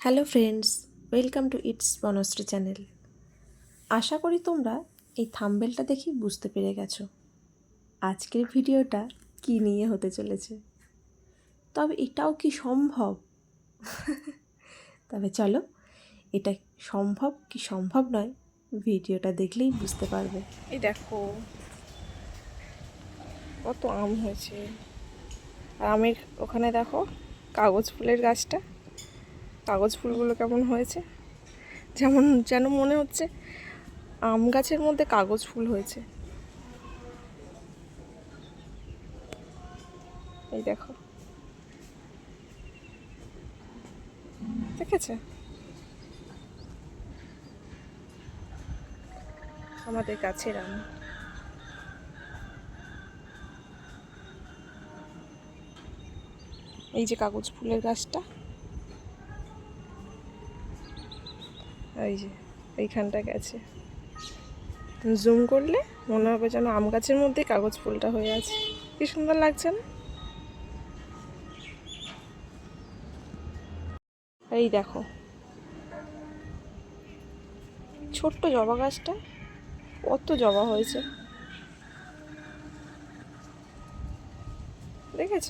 Hello friends, welcome to it's Banashree channel. আশা করি তোমরা এই থাম্বেলটা দেখি বুঝতে পেরে গেছো আজকের ভিডিওটা কী নিয়ে হতে চলেছে। তবে এটাও কি সম্ভব? তবে চলো, এটা সম্ভব কি সম্ভব নয় ভিডিওটা দেখলেই বুঝতে পারবে। এই দেখো, কত আম হয়েছে। আমের ওখানে দেখো, কাগজ ফুলের গাছটা। কাগজ ফুলগুলো কেমন হয়েছে? যেমন, যেন মনে হচ্ছে আম গাছের মধ্যে কাগজ ফুল হয়েছে। এই দেখো। দেখেছে? আমাদের গাছের আম। এই যে কাগজ ফুলের গাছটা। এই যে, এইখানটা গেছে। জুম করলে মনে হবে যেন আম গাছের মধ্যে কাগজ ফুলটা হয়ে আছে। কি সুন্দর লাগছে না? এই দেখো। ছোট্ট জবা গাছটা, কত জবা হয়েছে। দেখেছ?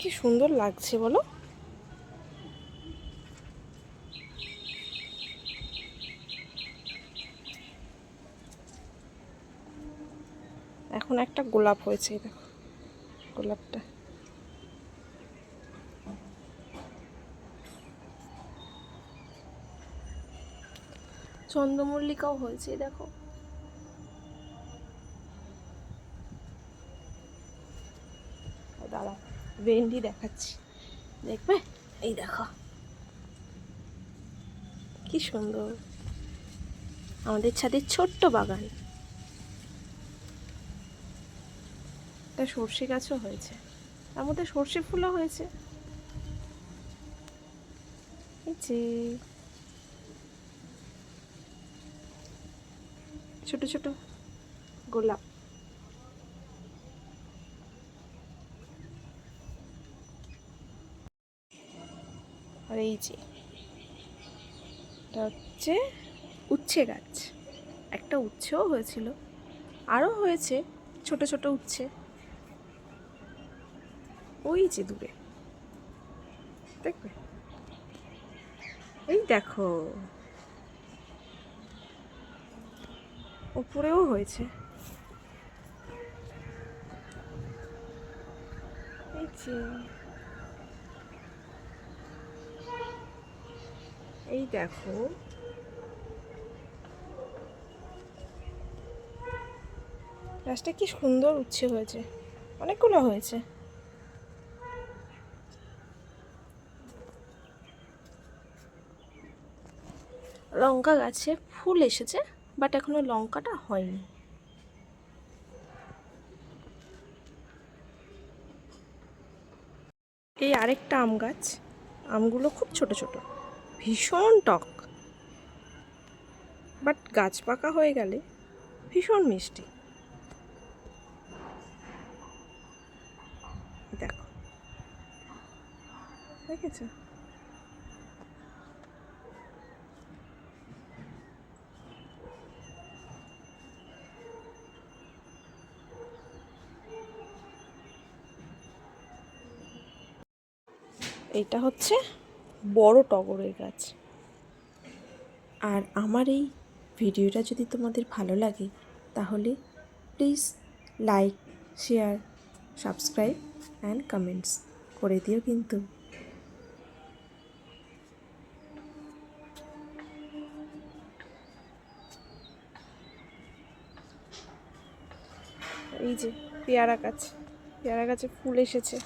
কি সুন্দর লাগছে বলো? এখন একটা গোলাপ হয়েছে দেখো গোলাপটা। চন্দ্রমল্লিকাও হয়েছে দেখো। দাঁড়া ভেন্ডি দেখাচ্ছি। দেখবে? এই দেখো। কি সুন্দর। আমাদের ছাদের ছোট্ট বাগান। একটা সর্ষে গাছও হয়েছে। তার মধ্যে সর্ষে ফুলও হয়েছে। যে। ছোট ছোট গোলাপ। আর এই যে এটা হচ্ছে উচ্ছে গাছ। একটা উচ্ছেও হয়েছিল। আরও হয়েছে ছোট ছোট উচ্ছে। ওই যে দূরে। দেখবে? এই দেখো। ওপরেও হয়েছে। এই যে। এই দেখো। গাছটা কি সুন্দর উচ্ছে হয়েছে। অনেকগুলো হয়েছে। লঙ্কা গাছে ফুল এসেছে, বাট এখনও লঙ্কাটা হয়নি। এই আরেকটা আম গাছ। আমগুলো খুব ছোট ছোট। ভীষণ টক। বাট গাছ পাকা হয়ে গেলে ভীষণ মিষ্টি। দেখো। দেখেছ? এটা হচ্ছে বড় টগরের গাছ। আর আমার এই ভিডিওটা যদি তোমাদের ভালো লাগে, তাহলে please like share subscribe and comments করে দিও কিন্তু। এই যে পেয়ারা গাছ, পেয়ারা গাছে ফুল এসেছে।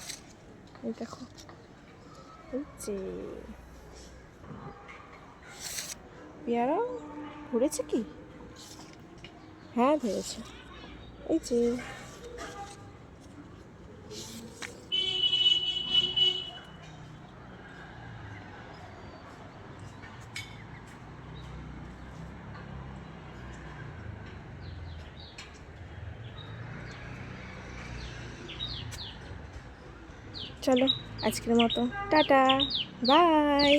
এই দেখো। যে পেয়ারা ঘুরেছে কি? হ্যাঁ ধরেছে। এই যে। চলো। আজকের মতো। টাটা। বাই।